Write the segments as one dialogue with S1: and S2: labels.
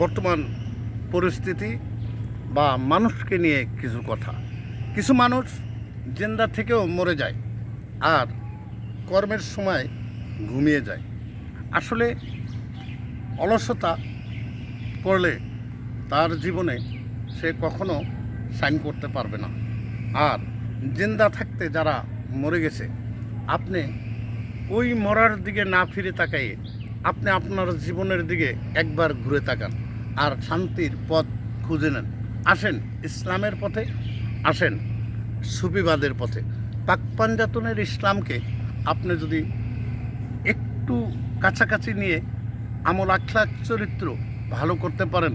S1: বর্তমান পরিস্থিতি বা মানুষকে নিয়ে কিছু কথা। কিছু মানুষ জেন্দা থেকেও মরে যায় আর কর্মের সময় ঘুমিয়ে যায়। আসলে অলসতা করলে তার জীবনে সে কখনো সাইন করতে পারবে না। আর জিন্দা থাকতে যারা মরে গেছে, আপনি ওই মরার দিকে না ফিরে তাকাইয়ে আপনি আপনার জীবনের দিকে একবার ঘুরে তাকান। আর শান্তির পথ খুঁজে নেন। আসেন, ইসলামের পথে আসেন, সুফিবাদের পথে। পাক পাঞ্জাতনের ইসলামকে আপনি যদি একটু কাছাকাছি নিয়ে আমল আখলাক চরিত্র ভালো করতে পারেন,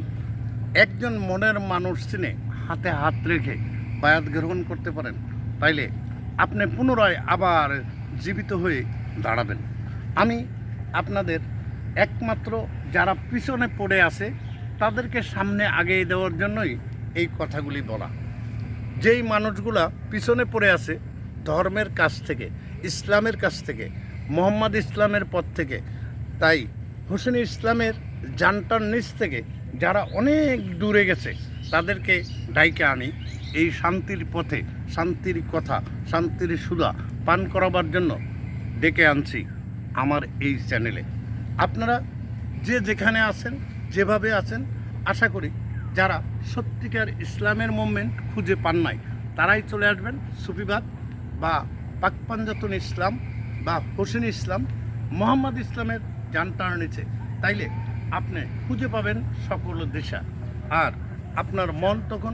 S1: একজন মনের মানুষ চিনে হাতে হাত রেখে বায়াত গ্রহণ করতে পারেন, তাইলে আপনি পুনরায় আবার জীবিত হয়ে দাঁড়াবেন। আমি আপনাদের একমাত্র যারা পিছনে পড়ে আছে তাদেরকে সামনে আগিয়ে দেওয়ার জন্যই এই কথাগুলি বলা। যেই মানুষগুলা পিছনে পড়ে আছে ধর্মের কাছ থেকে, ইসলামের কাছ থেকে, মোহাম্মদ ইসলামের পথ থেকে, তাই হোসেন ইসলামের জানটার নিচ থেকে যারা অনেক দূরে গেছে, তাদেরকে ডাইকে আনি এই শান্তির পথে, শান্তির কথা, শান্তির সুধা পান করাবার জন্য ডেকে আনছি আমার এই চ্যানেলে। আপনারা যে যেখানে আছেন যেভাবে আছেন, আশা করি যারা সত্যিকার ইসলামের মুভমেন্ট খুঁজে পান নাই, তারাই চলে আসবেন সুফিবাদ বা পাক পাঞ্জাতন ইসলাম বা হোসেন ইসলাম, মোহাম্মদ ইসলামের জানটার নিচে। তাইলে আপনি খুঁজে পাবেন সকল দিশা। আর আপনার মন তখন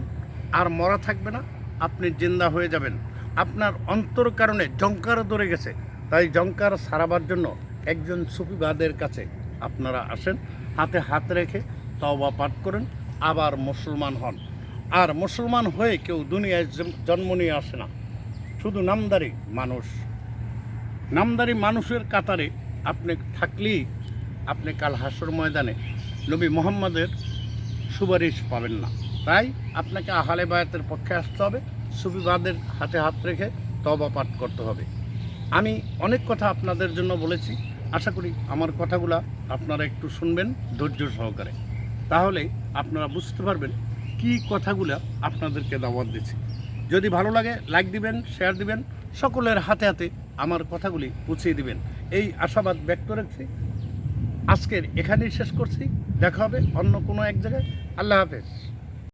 S1: আর মরা থাকবে না, আপনি জিন্দা হয়ে যাবেন। আপনার অন্তর কারণে জঙ্কার ধরে গেছে, তাই জঙ্কার সারাবার জন্য একজন সুফিবাদের কাছে আপনারা আসেন, হাতে হাত রেখে তওবা পাঠ করেন, আবার মুসলমান হন। আর মুসলমান হয়ে কেউ দুনিয়ায় জন্ম নিয়ে আসে না। শুধু নামদারি মানুষ। নামদারি মানুষের কাতারে আপনি থাকলেই আপনি কাল হাসর ময়দানে নবী মোহাম্মদের সুপারিশ পাবেন না। তাই আপনাকে আহালে বায়াতের পক্ষে আসতে হবে, সুফিবাদের হাতে হাত রেখে তবা পাঠ করতে হবে। আমি অনেক কথা আপনাদের জন্য বলেছি। আশা করি আমার কথাগুলা আপনারা একটু শুনবেন ধৈর্য সহকারে। তাহলে আপনারা বুঝতে পারবেন কি কথাগুলা আপনাদেরকে দাওয়াত দিচ্ছি। যদি ভালো লাগে লাইক দিবেন শেয়ার দিবেন, সকলের হাতে হাতে আমার কথাগুলি পৌঁছিয়ে দিবেন। এই আশাবাদ ব্যক্ত রাখছি আজকের এখানেই শেষ করছি। দেখা হবে অন্য কোনো এক জায়গায়। আল্লাহ হাফেজ।